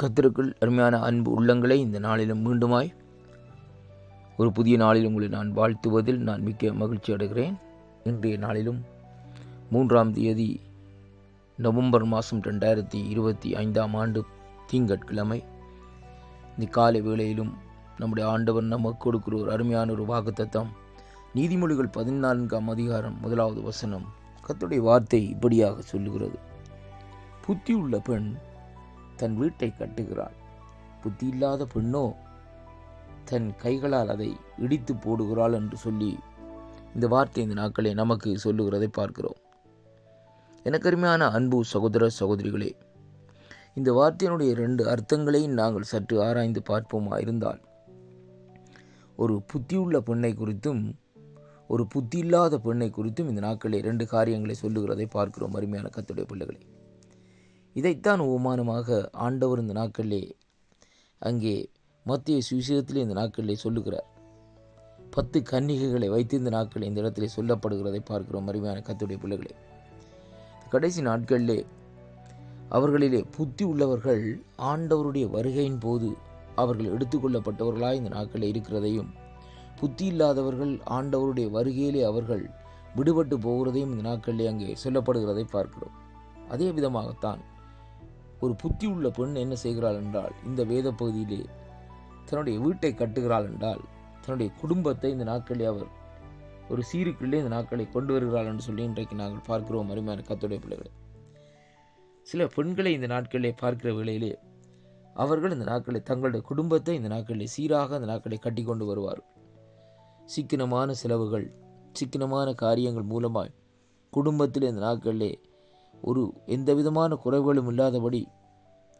கத்தருக்குள் அருமையான அன்பு உள்ளங்களை இந்த நாளிலும் மீண்டுமாய். ஒரு புதிய நாளில் உங்களை நான் வாழ்த்துவதில் நான் மிக்க மகிழ்ச்சி அடைகிறேன். இன்றைய நாளிலும் மூன்றாம் தேதி நவம்பர் மாதம் ரெண்டாயிரத்தி இருபத்தி ஐந்தாம் ஆண்டு திங்கட்கிழமை. இந்த காலை வேளையிலும் நம்முடைய ஆண்டவர் நமக்கு கொடுக்கிற ஒரு அருமையான ஒரு வாக்குத்தத்தம். நீதிமொழிகள் பதினான்காம் அதிகாரம் முதலாவது வசனம் கத்துடைய வார்த்தை இப்படியாக சொல்லுகிறது. புத்தி உள்ள பெண் தன் வீட்டை கட்டுகிறாள். புத்தி இல்லாத பெண்ணோ தன் கைகளால் அதை இடித்து போடுகிறாள் என்று சொல்லி இந்த வார்த்தை இந்த நாட்களை நமக்கு சொல்லுகிறதை பார்க்கிறோம். எனக்கு அருமையான அன்பு சகோதர சகோதரிகளே இந்த வார்த்தையினுடைய ரெண்டு அர்த்தங்களையும் நாங்கள் சற்று ஆராய்ந்து பார்ப்போமா இருந்தால் ஒரு புத்தியுள்ள பெண்ணை குறித்தும் ஒரு புத்தி இல்லாத பெண்ணை குறித்தும் இந்த நாட்களில் ரெண்டு காரியங்களை சொல்லுகிறதை பார்க்கிறோம். அருமையான கத்துடைய பிள்ளைகளே. இதைத்தான் உபமானமாக ஆண்டவர் இந்த நாட்களிலே அங்கே மத்திய சுவிசேஷத்திலே இந்த நாட்களிலே சொல்லுகிறார். பத்து கன்னிகைகளை வைத்து இந்த நாட்களில் இந்த இடத்திலே சொல்லப்படுகிறதை பார்க்கிறோம் அருமையான கத்துடைய பிள்ளைகளே. கடைசி நாட்களிலே அவர்களிலே புத்தி உள்ளவர்கள் ஆண்டவருடைய வருகையின் போது அவர்கள் எடுத்துக்கொள்ளப்பட்டவர்களாக இந்த நாட்களில் இருக்கிறதையும் புத்தி இல்லாதவர்கள் ஆண்டவருடைய வருகையிலே அவர்கள் விடுபட்டு போகிறதையும் இந்த நாட்களிலே அங்கே சொல்லப்படுகிறதை பார்க்கிறோம். அதே விதமாகத்தான் ஒரு புத்தி உள்ள பெண் என்ன செய்கிறாள் என்றால் இந்த வேத பகுதியிலே தன்னுடைய வீட்டை கட்டுகிறாள் என்றால் தன்னுடைய குடும்பத்தை இந்த நாட்களில் அவர் ஒரு சீருக்குள்ளே இந்த நாட்களை கொண்டு வருகிறாள் என்று சொல்லி இன்றைக்கு நாங்கள் பார்க்கிறோம். அருமையான கத்துடைய பிள்ளைகளை. சில பெண்களை இந்த நாட்களிலே பார்க்கிற வேளையிலே அவர்கள் இந்த நாட்களை தங்களுடைய குடும்பத்தை இந்த நாட்களிலே சீராக இந்த நாட்களை கட்டி கொண்டு வருவார். சிக்கனமான செலவுகள் சிக்கனமான காரியங்கள் மூலமாய் குடும்பத்தில் இந்த நாட்களிலே ஒரு எந்த விதமான குறைவுகளும் இல்லாதபடி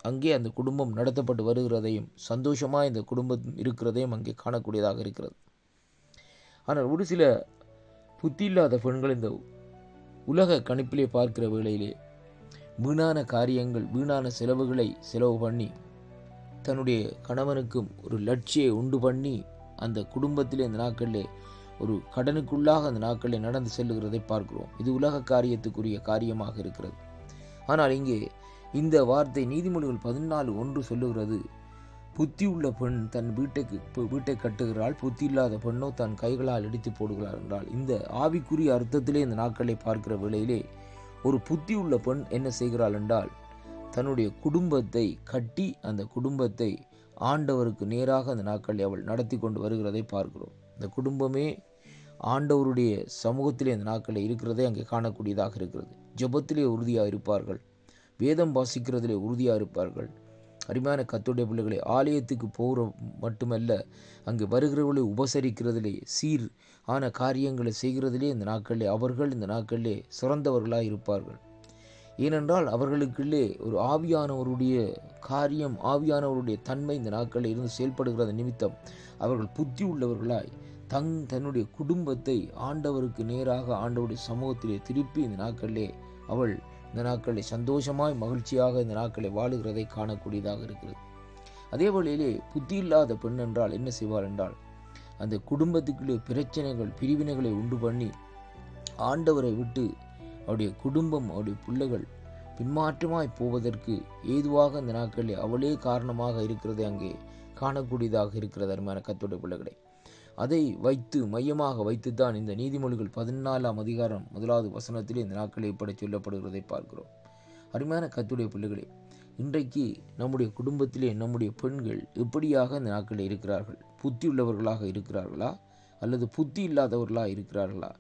அங்கே அந்த குடும்பம் நடத்தப்பட்டு வருகிறதையும் சந்தோஷமாக இந்த குடும்பம் இருக்கிறதையும் அங்கே காணக்கூடியதாக இருக்கிறது. ஆனால் ஒரு சில புத்தி இல்லாத பெண்கள் இந்த உலக கணிப்பிலே பார்க்கிற வேளையிலே வீணான காரியங்கள் வீணான செலவுகளை செலவு பண்ணி தன்னுடைய கணவனுக்கும் ஒரு லட்சியை உண்டு பண்ணி அந்த குடும்பத்திலே இந்த நாட்களிலே ஒரு கடனுக்குள்ளாக அந்த நாட்களில் நடந்து செல்லுகிறதை பார்க்கிறோம். இது உலக காரியத்துக்குரிய காரியமாக இருக்கிறது. ஆனால் இங்கே இந்த வார்த்தை நீதிமொழிகள் பதினாலு ஒன்று சொல்லுகிறது புத்தி உள்ள பெண் தன் வீட்டுக்கு வீட்டை கட்டுகிறாள். புத்தி இல்லாத பெண்ணோ தன் கைகளால் இடித்து போடுகிறாள் என்றால் இந்த ஆவிக்குரிய அர்த்தத்திலே இந்த நாட்களை பார்க்கிற வேளையிலே ஒரு புத்தி உள்ள பெண் என்ன செய்கிறாள் என்றால் தன்னுடைய குடும்பத்தை கட்டி அந்த குடும்பத்தை ஆண்டவருக்கு நேராக அந்த நாட்கள் அவள் நடத்தி கொண்டு வருகிறதை பார்க்கிறோம். இந்த குடும்பமே ஆண்டவருடைய சமூகத்திலே இந்த நாட்களில் இருக்கிறதே அங்கே காணக்கூடியதாக இருக்கிறது. ஜபத்திலே உறுதியாக இருப்பார்கள். வேதம் வாசிக்கிறதிலே உறுதியாக இருப்பார்கள். அருமையான கத்துடைய பிள்ளைகளை ஆலயத்துக்கு போகிற மட்டுமல்ல அங்கே வருகிறவர்களை உபசரிக்கிறதிலே சீர் ஆன காரியங்களை செய்கிறதிலே இந்த நாட்களிலே அவர்கள் இந்த நாட்களிலே சிறந்தவர்களாக இருப்பார்கள். ஏனென்றால் அவர்களுக்குள்ளே ஒரு ஆவியானவருடைய காரியம் ஆவியானவருடைய தன்மை இந்த நாட்களில் இருந்து செயல்படுகிறது நிமித்தம். அவர்கள் புத்தி உள்ளவர்களாய் தங் தன்னுடைய குடும்பத்தை ஆண்டவருக்கு நேராக ஆண்டவருடைய சமூகத்திலே திருப்பி இந்த நாட்களிலே அவள் இந்த நாட்களை சந்தோஷமாய் மகிழ்ச்சியாக இந்த நாட்களை வாழுகிறதை காணக்கூடியதாக இருக்கிறது. அதே வழியிலே புத்தி இல்லாத பெண் என்றால் என்ன செய்வார் என்றால் அந்த குடும்பத்துக்குள்ளே பிரச்சனைகள் பிரிவினைகளை உண்டு பண்ணி ஆண்டவரை விட்டு அவருடைய குடும்பம் அவருடைய பிள்ளைகள் பின்மாற்றமாய் போவதற்கு ஏதுவாக இந்த நாட்களில் அவளே காரணமாக இருக்கிறதை அங்கே காணக்கூடியதாக இருக்கிறது அருமையான கத்தோடைய பிள்ளைகளை. அதை வைத்து மையமாக வைத்துத்தான் இந்த நீதிமொழிகள் பதினாலாம் அதிகாரம் முதலாவது வசனத்தில் இந்த நாட்களை இப்படி சொல்லப்படுகிறதை பார்க்கிறோம். அருமையான கத்துடைய பிள்ளைகளே இன்றைக்கு நம்முடைய குடும்பத்திலே நம்முடைய பெண்கள் எப்படியாக இந்த நாட்களில் இருக்கிறார்கள்? புத்தி உள்ளவர்களாக இருக்கிறார்களா? அல்லது புத்தி இல்லாதவர்களாக இருக்கிறார்களா?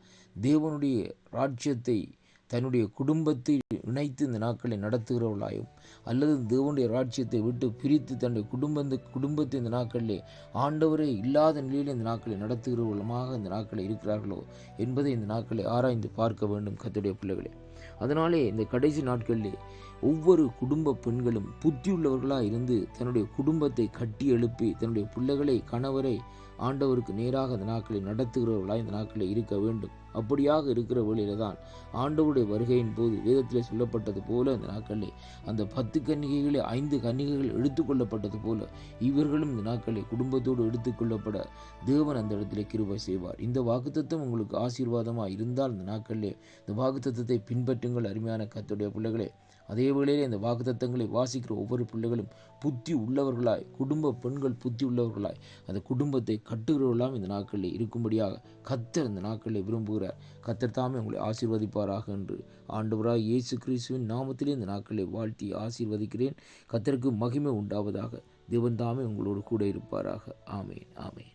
தேவனுடைய ராஜ்யத்தை தன்னுடைய குடும்பத்தை இணைத்து இந்த நாட்களை நடத்துகிறவர்களாயும் அல்லது தேவனுடைய ராட்சியத்தை விட்டு பிரித்து தன்னுடைய குடும்ப குடும்பத்தை இந்த நாட்களிலே ஆண்டவரே இல்லாத நிலையில் இந்த நாட்களை நடத்துகிறவர்களுமாக இந்த நாட்களை இருக்கிறார்களோ என்பதை இந்த நாட்களை ஆராய்ந்து பார்க்க வேண்டும் கத்துடைய பிள்ளைகளே. அதனாலே இந்த கடைசி நாட்களிலே ஒவ்வொரு குடும்ப பெண்களும் புத்தியுள்ளவர்களாக இருந்து தன்னுடைய குடும்பத்தை கட்டி எழுப்பி தன்னுடைய பிள்ளைகளை கணவரை ஆண்டவருக்கு நேராக இந்த நாட்களை நடத்துகிறவர்களாக இந்த நாட்களில் இருக்க வேண்டும். அப்படியாக இருக்கிற வழியில தான் ஆண்டவருடைய வருகையின் போது வேதத்தில் சொல்லப்பட்டது போல அந்த நாட்களில் அந்த பத்து கன்னிகைகளை ஐந்து கன்னிகைகள் எடுத்துக்கொள்ளப்பட்டது போல இவர்களும் இந்த நாட்களில் குடும்பத்தோடு எடுத்துக்கொள்ளப்பட தேவன் அந்த இடத்துல கிருபை செய்வார். இந்த வாக்குத்தத்தம் உங்களுக்கு ஆசீர்வாதமாக இருந்தால் இந்த நாட்களில் இந்த வாக்குத்தத்தை பின்பற்றுங்கள். அருமையான கத்துடைய பிள்ளைகளே அதே வேளையில் இந்த வாக்குத்தத்தங்களை வாசிக்கிற ஒவ்வொரு பிள்ளைகளும் புத்தி உள்ளவர்களாய் குடும்ப பெண்கள் புத்தி உள்ளவர்களாய் அந்த குடும்பத்தை கட்டுகிறவர்களாம் இந்த நாட்களில் இருக்கும்படியாக கத்தர் இந்த நாட்களில் விரும்புகிறார். கத்தர் தாமே உங்களை ஆசீர்வதிப்பாராக என்று ஆண்டவராக இயேசு கிறிஸ்துவின் நாமத்திலே இந்த நாட்களை வாழ்த்தி ஆசீர்வதிக்கிறேன். கத்தருக்கு மகிமை உண்டாவதாக தேவன் தாமே உங்களோடு கூட இருப்பாராக. ஆமேன் ஆமேன்.